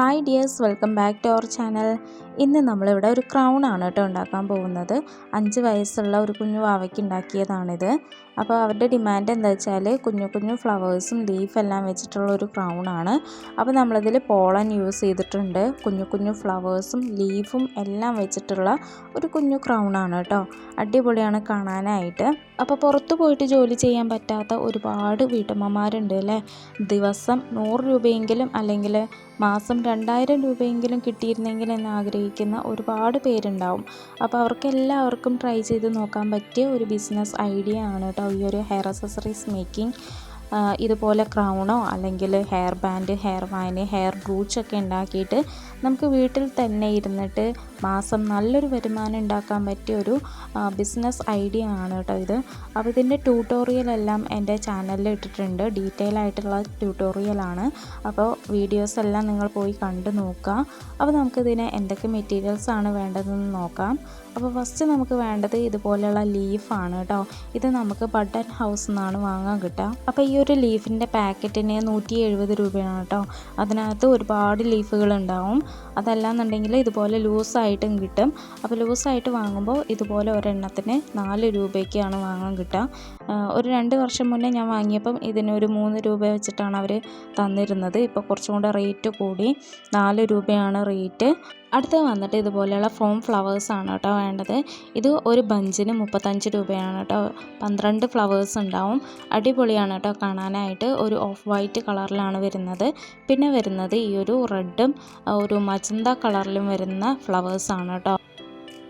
Hi dears welcome back to our channel ഇന്ന് നമ്മളിവിടെ ഒരു ക്രൗൺ ആണ് കേട്ടോ ഉണ്ടാക്കാൻ പോകുന്നത്. അഞ്ച് വയസ്സുള്ള ഒരു കുഞ്ഞു വാവയ്ക്ക് ഉണ്ടാക്കിയതാണിത്. അപ്പോൾ അവരുടെ ഡിമാൻഡ് എന്താ വെച്ചാൽ കുഞ്ഞു കുഞ്ഞു ഫ്ലവേഴ്സും ലീഫെല്ലാം വെച്ചിട്ടുള്ള ഒരു ക്രൗൺ ആണ്. അപ്പോൾ നമ്മളതിൽ പോളൻ യൂസ് ചെയ്തിട്ടുണ്ട്. കുഞ്ഞു കുഞ്ഞു ഫ്ലവേഴ്സും ലീഫും എല്ലാം വെച്ചിട്ടുള്ള ഒരു കുഞ്ഞു ക്രൗൺ ആണ് കേട്ടോ. അടിപൊളിയാണ് കാണാനായിട്ട്. അപ്പോൾ പുറത്ത് പോയിട്ട് ജോലി ചെയ്യാൻ പറ്റാത്ത ഒരുപാട് വീട്ടമ്മമാരുണ്ട് അല്ലേ? ദിവസം നൂറ് രൂപയെങ്കിലും അല്ലെങ്കിൽ മാസം രണ്ടായിരം രൂപയെങ്കിലും കിട്ടിയിരുന്നെങ്കിൽ എന്ന് ആഗ്രഹിക്കുന്ന ഒരുപാട് പേരുണ്ടാവും. അപ്പോൾ അവർക്ക് എല്ലാവർക്കും ട്രൈ ചെയ്ത് നോക്കാൻ പറ്റിയ ഒരു ബിസിനസ് ഐഡിയ ആണ് കേട്ടോ ഈ ഒരു ഹെയർ അക്സസറീസ് മേക്കിംഗ് ഇതുപോലെ ക്രൗണോ അല്ലെങ്കിൽ hair band hair vine hair ബ്രൂച്ചൊക്കെ ഉണ്ടാക്കിയിട്ട് നമുക്ക് വീട്ടിൽ തന്നെ ഇരുന്നിട്ട് മാസം നല്ലൊരു വരുമാനം ഉണ്ടാക്കാൻ പറ്റിയ ഒരു ബിസിനസ് ഐഡിയ ആണ് കേട്ടോ ഇത്. അപ്പോൾ ഇതിന്റെ ട്യൂട്ടോറിയലെല്ലാം എന്റെ ചാനലിൽ ഇട്ടിട്ടുണ്ട്. ഡീറ്റെയിൽ ആയിട്ടുള്ള ട്യൂട്ടോറിയലാണ് അപ്പോൾ വീഡിയോസ് എല്ലാം നിങ്ങൾ പോയി കണ്ടു നോക്കുക. അപ്പോൾ നമുക്കിതിന് എന്തൊക്കെ മെറ്റീരിയൽസ് ആണ് വേണ്ടതെന്ന് നോക്കാം. അപ്പോൾ ഫസ്റ്റ് നമുക്ക് വേണ്ടത് ഇതുപോലെയുള്ള ലീഫാണ് കേട്ടോ. ഇത് നമുക്ക് ബട്ടൺ ഹൗസ് നിന്നാണ് വാങ്ങാൻ കിട്ടുക. അപ്പോൾ ഈ ഒരു ലീഫിന്റെ പാക്കറ്റിന് നൂറ്റി എഴുപത് രൂപയാണ് കേട്ടോ. അതിനകത്ത് ഒരുപാട് ലീഫുകൾ ഉണ്ടാവും. അതല്ലാന്നുണ്ടെങ്കിൽ ഇതുപോലെ ലൂസായിട്ടും കിട്ടും. അപ്പോൾ ലൂസായിട്ട് വാങ്ങുമ്പോൾ ഇതുപോലെ ഒരെണ്ണത്തിന് നാല് രൂപയ്ക്കാണ് വാങ്ങാൻ കിട്ടുക. ഒരു രണ്ട് വർഷം മുന്നേ ഞാൻ വാങ്ങിയപ്പം ഇതിനൊരു മൂന്ന് രൂപ വെച്ചിട്ടാണ് അവർ തന്നിരുന്നത്. ഇപ്പോൾ കുറച്ചും കൂടെ റേറ്റ് കൂടി. നാല് രൂപയാണ് റേറ്റ്. അടുത്ത് വന്നിട്ട് ഇതുപോലെയുള്ള ഫോം ഫ്ലവേഴ്സ് ആണ് കേട്ടോ വേണ്ടത്. ഇത് ഒരു ബഞ്ചിന് മുപ്പത്തഞ്ച് രൂപയാണ് കേട്ടോ. പന്ത്രണ്ട് ഫ്ലവേഴ്സ് ഉണ്ടാവും. അടിപൊളിയാണ് കേട്ടോ കാണാനായിട്ട്. ഒരു ഓഫ് വൈറ്റ് കളറിലാണ് വരുന്നത്. പിന്നെ വരുന്നത് ഈ ഒരു റെഡും ഒരു മജന്ത കളറിലും വരുന്ന ഫ്ലവേഴ്സാണ് കേട്ടോ.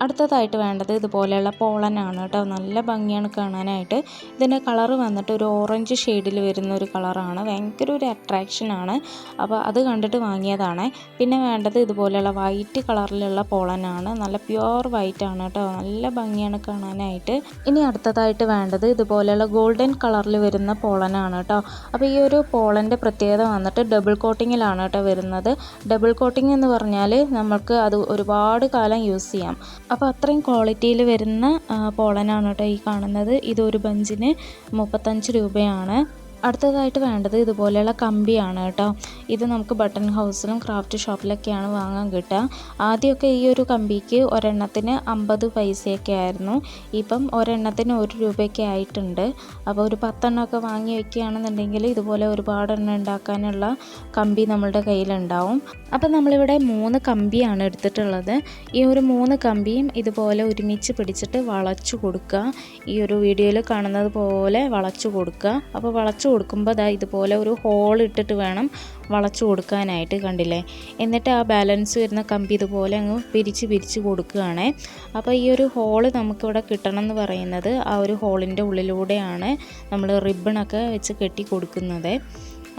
അടുത്തതായിട്ട് വേണ്ടത് ഇതുപോലെയുള്ള പോളനാണ് കേട്ടോ. നല്ല ഭംഗിയാണ് കാണാനായിട്ട്. ഇതിന്റെ കളർ വന്നിട്ട് ഒരു ഓറഞ്ച് ഷെയ്ഡിൽ വരുന്ന ഒരു കളറാണ്. ഭയങ്കര ഒരു അട്രാക്ഷനാണ് അപ്പോൾ അത് കണ്ടിട്ട് വാങ്ങിയതാണ്. പിന്നെ വേണ്ടത് ഇതുപോലെയുള്ള വൈറ്റ് കളറിലുള്ള പോളനാണ്. നല്ല പ്യുവർ വൈറ്റ് ആണ് കേട്ടോ. നല്ല ഭംഗിയാണ് കാണാനായിട്ട്. ഇനി അടുത്തതായിട്ട് വേണ്ടത് ഇതുപോലെയുള്ള ഗോൾഡൻ കളറിൽ വരുന്ന പോളനാണ് കേട്ടോ. അപ്പോൾ ഈ ഒരു പോളന്റെ പ്രത്യേകത വന്നിട്ട് ഡബിൾ കോട്ടിങ്ങിലാണ് കേട്ടോ വരുന്നത്. ഡബിൾ കോട്ടിംഗ് എന്ന് പറഞ്ഞാൽ നമുക്ക് അത് ഒരുപാട് കാലം യൂസ് ചെയ്യാം. അപ്പോൾ അത്രയും ക്വാളിറ്റിയിൽ വരുന്ന പോളനാണ് കേട്ടോ ഈ കാണുന്നത്. ഇതൊരു ബഞ്ചിന് മുപ്പത്തഞ്ച് രൂപയാണ്. അടുത്തതായിട്ട് വേണ്ടത് ഇതുപോലെയുള്ള കമ്പിയാണ് കേട്ടോ. ഇത് നമുക്ക് ബട്ടൺ ഹൗസിലും ക്രാഫ്റ്റ് ഷോപ്പിലൊക്കെയാണ് വാങ്ങാൻ കിട്ടുക. ആദ്യമൊക്കെ ഈ ഒരു കമ്പിക്ക് ഒരെണ്ണത്തിന് അമ്പത് പൈസയൊക്കെ ആയിരുന്നു. ഇപ്പം ഒരെണ്ണത്തിന് ഒരു രൂപയൊക്കെ ആയിട്ടുണ്ട്. അപ്പോൾ ഒരു പത്തെണ്ണമൊക്കെ വാങ്ങി വയ്ക്കുകയാണെന്നുണ്ടെങ്കിൽ ഇതുപോലെ ഒരുപാട് എണ്ണം ഉണ്ടാക്കാനുള്ള കമ്പി നമ്മളുടെ കയ്യിലുണ്ടാവും. അപ്പം നമ്മളിവിടെ മൂന്ന് കമ്പിയാണ് എടുത്തിട്ടുള്ളത്. ഈ ഒരു മൂന്ന് കമ്പിയും ഇതുപോലെ ഒരുമിച്ച് പിടിച്ചിട്ട് വളച്ചു കൊടുക്കുക. ഈ ഒരു വീഡിയോയിൽ കാണുന്നത് പോലെ വളച്ചു കൊടുക്കുക. അപ്പോൾ വളച്ചു കൊടുക്കുമ്പോൾ ദാ ഇതുപോലെ ഒരു ഹോൾ ഇട്ടിട്ട് വേണം വളച്ചു കൊടുക്കാനായിട്ട് കണ്ടില്ലേ? എന്നിട്ട് ആ ബാലൻസ് വരുന്ന കമ്പി ഇതുപോലെ അങ്ങ് പിരിച്ച് പിരിച്ച് കൊടുക്കുകയാണ്. അപ്പോൾ ഈ ഒരു ഹോൾ നമുക്കിവിടെ കിട്ടണം എന്ന് പറയുന്നത് ആ ഒരു ഹോളിന്റെ ഉള്ളിലൂടെയാണ് നമ്മൾ റിബണൊക്കെ വെച്ച് കെട്ടി കൊടുക്കുന്നത്.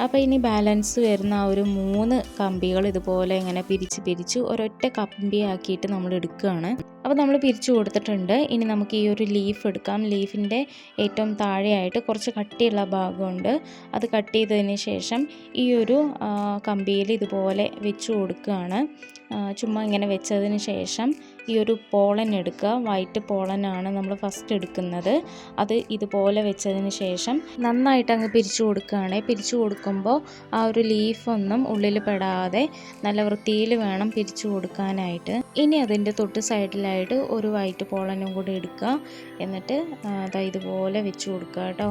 അപ്പോൾ ഇനി ബാലൻസ് വരുന്ന ആ ഒരു മൂന്ന് കമ്പികൾ ഇതുപോലെ ഇങ്ങനെ പിരിച്ച് പിരിച്ച് ഒരൊറ്റ കമ്പിയാക്കിയിട്ട് നമ്മൾ എടുക്കുകയാണ്. അപ്പോൾ നമ്മൾ പിരിച്ചു കൊടുത്തിട്ടുണ്ട്. ഇനി നമുക്ക് ഈ ഒരു ലീഫ് എടുക്കാം. ലീഫിന്റെ ഏറ്റവും താഴെയായിട്ട് കുറച്ച് കട്ടിയുള്ള ഭാഗമുണ്ട്. അത് കട്ട് ചെയ്തതിന് ശേഷം ഈ ഒരു കമ്പിയിൽ ഇതുപോലെ വെച്ച് കൊടുക്കുകയാണ്. ചുമ്മാ ഇങ്ങനെ വെച്ചതിന് ശേഷം ഈ ഒരു പോളൻ എടുക്കുക. വൈറ്റ് പോളനാണ് നമ്മൾ ഫസ്റ്റ് എടുക്കുന്നത്. അത് ഇതുപോലെ വെച്ചതിന് ശേഷം നന്നായിട്ട് അങ്ങ് പിരിച്ചു കൊടുക്കുകയാണ്. പിരിച്ചു കൊടുക്കുമ്പോൾ ആ ഒരു ലീഫൊന്നും ഉള്ളിൽ പെടാതെ നല്ല വൃത്തിയിൽ വേണം പിരിച്ചു കൊടുക്കാനായിട്ട്. ഇനി അതിന്റെ തൊട്ട് സൈഡിലായിട്ട് ഒരു വൈറ്റ് പോളനും കൂടി എടുക്കുക. എന്നിട്ട് അതാ ഇതുപോലെ വെച്ച് കൊടുക്കുക കേട്ടോ.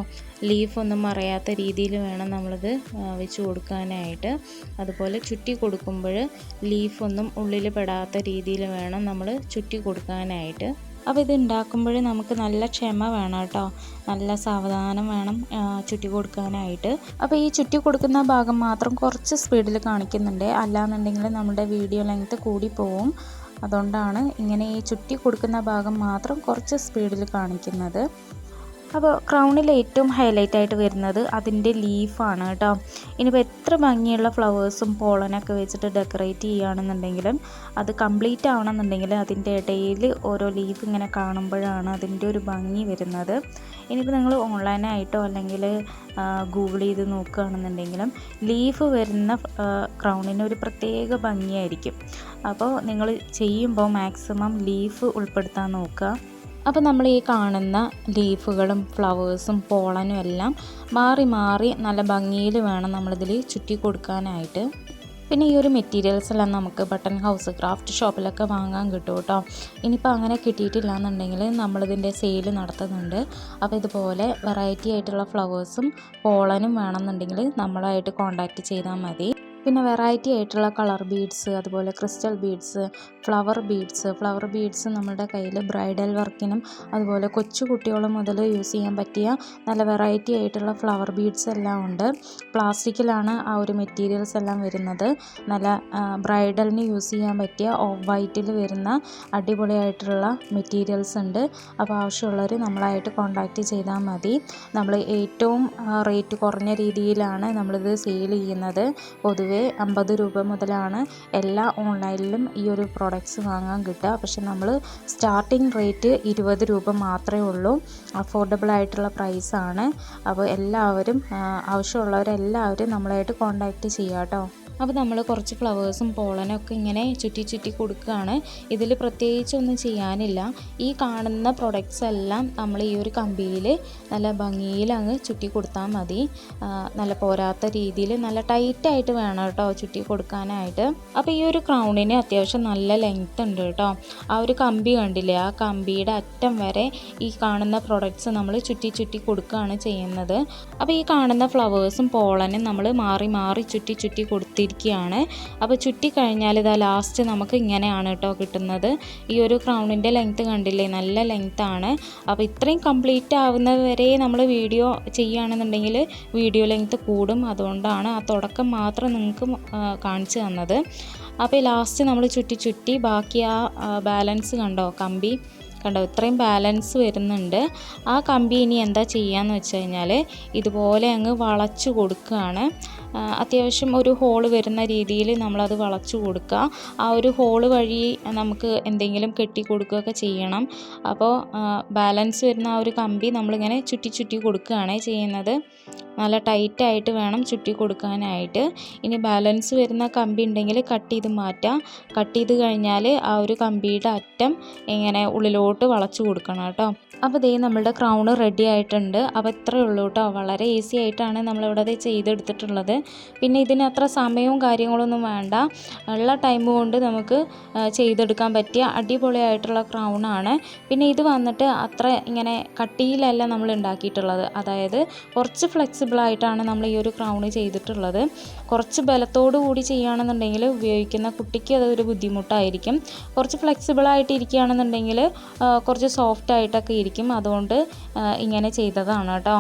ലീഫൊന്നും മറയാത്ത രീതിയിൽ വേണം നമ്മളിത് വെച്ച് കൊടുക്കാനായിട്ട്. അതുപോലെ ചുറ്റി കൊടുക്കുമ്പോൾ ലീഫൊന്നും ഉള്ളിൽ പെടാത്ത രീതിയിൽ വേണം നമ്മൾ ചുറ്റി കൊടുക്കാനായിട്ട്. അപ്പോൾ ഇത് ഉണ്ടാക്കുമ്പോൾ നമുക്ക് നല്ല ക്ഷമ വേണം കേട്ടോ. നല്ല സാവധാനം വേണം ചുറ്റി കൊടുക്കാനായിട്ട്. അപ്പോൾ ഈ ചുറ്റി കൊടുക്കുന്ന ഭാഗം മാത്രം കുറച്ച് സ്പീഡിൽ കാണിക്കുന്നുണ്ട്. അല്ലാന്നുണ്ടെങ്കിൽ നമ്മുടെ വീഡിയോ ലെങ്ത്ത് കൂടി പോവും. അതുകൊണ്ടാണ് ഇങ്ങനെ ഈ ചുറ്റി കൊടുക്കുന്ന ഭാഗം മാത്രം കുറച്ച് സ്പീഡിൽ കാണിക്കുന്നത്. അപ്പോൾ ക്രൗണിൽ ഏറ്റവും ഹൈലൈറ്റ് ആയിട്ട് വരുന്നത് അതിന്റെ ലീഫാണ് കേട്ടോ. ഇനിയിപ്പോൾ എത്ര ഭംഗിയുള്ള ഫ്ലവേഴ്സും പോളനൊക്കെ വെച്ചിട്ട് ഡെക്കറേറ്റ് ചെയ്യുകയാണെന്നുണ്ടെങ്കിലും അത് കംപ്ലീറ്റ് ആവണമെന്നുണ്ടെങ്കിൽ അതിന്റെ ഇടയിൽ ഓരോ ലീഫ് ഇങ്ങനെ കാണുമ്പോഴാണ് അതിന്റെ ഒരു ഭംഗി വരുന്നത്. ഇനിയിപ്പോൾ നിങ്ങൾ ഓൺലൈനായിട്ടോ അല്ലെങ്കിൽ ഗൂഗിൾ ചെയ്ത് നോക്കുകയാണെന്നുണ്ടെങ്കിലും ലീഫ് വരുന്ന ക്രൗണിന് ഒരു പ്രത്യേക ഭംഗിയായിരിക്കും. അപ്പോൾ നിങ്ങൾ ചെയ്യുമ്പോൾ മാക്സിമം ലീഫ് ഉൾപ്പെടുത്താൻ നോക്കുക. അപ്പോൾ നമ്മൾ ഈ കാണുന്ന ലീഫുകളും ഫ്ലവേഴ്സും പോളനും എല്ലാം മാറി മാറി നല്ല ഭംഗിയിൽ വേണം നമ്മളിതിൽ ചുറ്റി കൊടുക്കാനായിട്ട്. പിന്നെ ഈ ഒരു മെറ്റീരിയൽസ് എല്ലാം നമുക്ക് ബട്ടൺ ഹൗസ് ക്രാഫ്റ്റ് ഷോപ്പിലൊക്കെ വാങ്ങാൻ കിട്ടും കേട്ടോ. ഇനിയിപ്പോൾ അങ്ങനെ കിട്ടിയിട്ടില്ല എന്നുണ്ടെങ്കിൽ നമ്മളിതിന്റെ സെയിൽ നടത്തുന്നുണ്ട്. അപ്പോൾ ഇതുപോലെ വെറൈറ്റി ആയിട്ടുള്ള ഫ്ലവേഴ്സും പോളനും വേണമെന്നുണ്ടെങ്കിൽ നമ്മളായിട്ട് കോൺടാക്റ്റ് ചെയ്താൽ മതി. പിന്നെ വെറൈറ്റി ആയിട്ടുള്ള കളർ ബീഡ്സ് അതുപോലെ crystal beads flower beads flower beads നമ്മുടെ കയ്യിൽ ബ്രൈഡൽ വർക്കിനും അതുപോലെ കൊച്ചു മുതൽ യൂസ് ചെയ്യാൻ പറ്റിയ നല്ല വെറൈറ്റി ആയിട്ടുള്ള ഫ്ലവർ ബീഡ്സ് എല്ലാം ഉണ്ട്. പ്ലാസ്റ്റിക്കിലാണ് ആ ഒരു മെറ്റീരിയൽസ് എല്ലാം വരുന്നത്. നല്ല ബ്രൈഡലിന് യൂസ് ചെയ്യാൻ പറ്റിയ ഓഫ് വൈറ്റിൽ വരുന്ന അടിപൊളിയായിട്ടുള്ള മെറ്റീരിയൽസ് ഉണ്ട്. അപ്പോൾ ആവശ്യമുള്ളവർ നമ്മളായിട്ട് കോൺടാക്റ്റ് ചെയ്താൽ മതി. നമ്മൾ ഏറ്റവും റേറ്റ് കുറഞ്ഞ രീതിയിലാണ് നമ്മളിത് സെയിൽ ചെയ്യുന്നത്. പൊതുവേ അമ്പത് രൂപ മുതലാണ് എല്ലാ ഓൺലൈനിലും ഈ ഒരു പ്രോഡക്റ്റ്സ് വാങ്ങാൻ കിട്ടുക. പക്ഷെ നമ്മൾ സ്റ്റാർട്ടിങ് റേറ്റ് ഇരുപത് രൂപ മാത്രമേ ഉള്ളൂ. അഫോർഡബിൾ ആയിട്ടുള്ള പ്രൈസാണ് അപ്പോൾ എല്ലാവരും ആവശ്യമുള്ളവരെല്ലാവരും നമ്മളായിട്ട് കോൺടാക്റ്റ് ചെയ്യുക കേട്ടോ. അപ്പോൾ നമ്മൾ കുറച്ച് ഫ്ലവേഴ്സും പോളനും ഒക്കെ ഇങ്ങനെ ചുറ്റി ചുറ്റി കൊടുക്കുകയാണ്. ഇതിൽ പ്രത്യേകിച്ചൊന്നും ചെയ്യാനില്ല. ഈ കാണുന്ന പ്രൊഡക്ട്സ് എല്ലാം നമ്മൾ ഈ ഒരു കമ്പിയിൽ നല്ല ഭംഗിയിൽ അങ്ങ് ചുറ്റി കൊടുത്താൽ മതി. നല്ല പോരാത്ത രീതിയിൽ നല്ല ടൈറ്റായിട്ട് വേണം കേട്ടോ ചുറ്റി കൊടുക്കാനായിട്ട്. അപ്പോൾ ഈ ഒരു ക്രൗണിന് അത്യാവശ്യം നല്ല ലെങ്ത് ഉണ്ട് കേട്ടോ. ആ ഒരു കമ്പി കണ്ടില്ലേ? ആ കമ്പിയുടെ അറ്റം വരെ ഈ കാണുന്ന പ്രൊഡക്ട്സ് നമ്മൾ ചുറ്റി ചുറ്റി കൊടുക്കുകയാണ് ചെയ്യുന്നത്. അപ്പോൾ ഈ കാണുന്ന ഫ്ലവേഴ്സും പോളനും നമ്മൾ മാറി മാറി ചുറ്റി ചുറ്റി കൊടുത്തിരിക്കും ഇരിക്കുകയാണ്. അപ്പോൾ ചുറ്റി കഴിഞ്ഞാൽ ഇതാ ലാസ്റ്റ് നമുക്ക് ഇങ്ങനെയാണ് കേട്ടോ കിട്ടുന്നത്. ഈ ഒരു ക്രൗണിന്റെ ലെങ്ത്ത് കണ്ടില്ലേ? നല്ല ലെങ്ത്താണ് അപ്പോൾ ഇത്രയും കംപ്ലീറ്റ് ആവുന്നത് വരെ നമ്മൾ വീഡിയോ ചെയ്യുകയാണെന്നുണ്ടെങ്കിൽ വീഡിയോ ലെങ്ത്ത് കൂടും. അതുകൊണ്ടാണ് ആ തുടക്കം മാത്രം നിങ്ങൾക്ക് കാണിച്ചു തന്നത്. അപ്പോൾ ലാസ്റ്റ് നമ്മൾ ചുറ്റി ചുറ്റി ബാക്കി ആ ബാലൻസ് കണ്ടോ? കമ്പി. കണ്ടോ ഇത്രയും ബാലൻസ് വരുന്നുണ്ട്. ആ കമ്പി ഇനി എന്താ ചെയ്യാന്ന് വെച്ച് കഴിഞ്ഞാൽ ഇതുപോലെ അങ്ങ് വളച്ചു കൊടുക്കുകയാണ് അത്യാവശ്യം ഒരു ഹോൾ വരുന്ന രീതിയിൽ നമ്മളത് വളച്ചു കൊടുക്കുക ആ ഒരു ഹോൾ വഴി നമുക്ക് എന്തെങ്കിലും കെട്ടി കൊടുക്കുകയൊക്കെ ചെയ്യണം. അപ്പോൾ ബാലൻസ് വരുന്ന ആ ഒരു കമ്പി നമ്മളിങ്ങനെ ചുറ്റി ചുറ്റി കൊടുക്കുകയാണ് ചെയ്യുന്നത്. നല്ല ടൈറ്റായിട്ട് വേണം ചുറ്റി കൊടുക്കാനായിട്ട്. ഇനി ബാലൻസ് വരുന്ന കമ്പി ഉണ്ടെങ്കിൽ കട്ട് ചെയ്ത് മാറ്റാം. കട്ട് ചെയ്ത് കഴിഞ്ഞാൽ ആ ഒരു കമ്പിയുടെ അറ്റം ഇങ്ങനെ ഉള്ളിലോട്ട് വളച്ചു കൊടുക്കണം കേട്ടോ. അപ്പോൾ ഇതേ നമ്മളുടെ ക്രൗണ് റെഡി ആയിട്ടുണ്ട്. അപ്പോൾ ഇത്രയേ ഉള്ളൂ കേട്ടോ. വളരെ ഈസി ആയിട്ടാണ് നമ്മളിവിടെ അത് ചെയ്തെടുത്തിട്ടുള്ളത്. പിന്നെ ഇതിന് അത്ര സമയവും കാര്യങ്ങളൊന്നും വേണ്ട. ഉള്ള ടൈം കൊണ്ട് നമുക്ക് ചെയ്തെടുക്കാൻ പറ്റിയ അടിപൊളിയായിട്ടുള്ള ക്രൗണാണ് പിന്നെ ഇത് വന്നിട്ട് അത്ര ഇങ്ങനെ കട്ടിയിലല്ല നമ്മൾ ഉണ്ടാക്കിയിട്ടുള്ളത്. അതായത് കുറച്ച് ഫ്ലെക്സിബിളായിട്ടാണ് നമ്മൾ ഈ ഒരു ക്രൗണ് ചെയ്തിട്ടുള്ളത്. കുറച്ച് ബലത്തോടു കൂടി ചെയ്യുകയാണെന്നുണ്ടെങ്കിൽ ഉപയോഗിക്കുന്ന കുട്ടിക്ക് അതൊരു ബുദ്ധിമുട്ടായിരിക്കും. കുറച്ച് ഫ്ലെക്സിബിൾ ആയിട്ട് ഇരിക്കുകയാണെന്നുണ്ടെങ്കിൽ കുറച്ച് സോഫ്റ്റ് ആയിട്ടൊക്കെ ഇരിക്കും. അതുകൊണ്ട് ഇങ്ങനെ ചെയ്തതാണ് കേട്ടോ.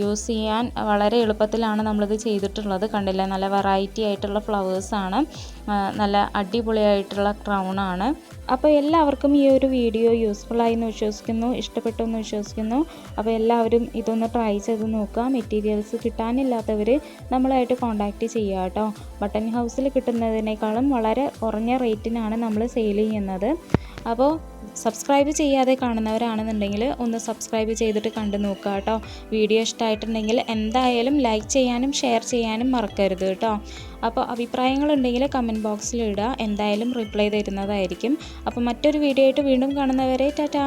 യൂസ് ചെയ്യാൻ വളരെ എളുപ്പത്തിലാണ് നമ്മളിത് ചെയ്തിട്ടുള്ളത്. കണ്ടില്ല? നല്ല വെറൈറ്റി ആയിട്ടുള്ള ഫ്ലവേഴ്സാണ് നല്ല അടിപൊളിയായിട്ടുള്ള ക്രൗണാണ് അപ്പോൾ എല്ലാവർക്കും ഈ ഒരു വീഡിയോ യൂസ്ഫുൾ ആയി എന്ന് വിശ്വസിക്കുന്നു ഇഷ്ടപ്പെട്ടു എന്ന് വിശ്വസിക്കുന്നു. അപ്പോൾ എല്ലാവരും ഇതൊന്ന് ട്രൈ ചെയ്ത് നോക്കുക. മെറ്റീരിയൽസ് കിട്ടാനില്ലാത്തവർ നമ്മളായിട്ട് കോൺടാക്റ്റ് ചെയ്യുക കേട്ടോ. ബട്ടൺ ഹൗസിൽ കിട്ടുന്നതിനേക്കാളും വളരെ കുറഞ്ഞ റേറ്റിനാണ് നമ്മൾ സെയിൽ ചെയ്യുന്നത്. അപ്പോൾ സബ്സ്ക്രൈബ് ചെയ്യാതെ കാണുന്നവരാണെന്നുണ്ടെങ്കിൽ ഒന്ന് സബ്സ്ക്രൈബ് ചെയ്തിട്ട് കണ്ടു നോക്കുക കേട്ടോ. വീഡിയോ ഇഷ്ടമായിട്ടുണ്ടെങ്കിൽ എന്തായാലും ലൈക്ക് ചെയ്യാനും ഷെയർ ചെയ്യാനും മറക്കരുത് കേട്ടോ. അപ്പോൾ അഭിപ്രായങ്ങളുണ്ടെങ്കിൽ കമന്റ് ബോക്സിൽ ഇടുക. എന്തായാലും റിപ്ലൈ തരുന്നതായിരിക്കും. അപ്പോൾ മറ്റൊരു വീഡിയോ ആയിട്ട് വീണ്ടും കാണുന്നവരെ ടാറ്റാ.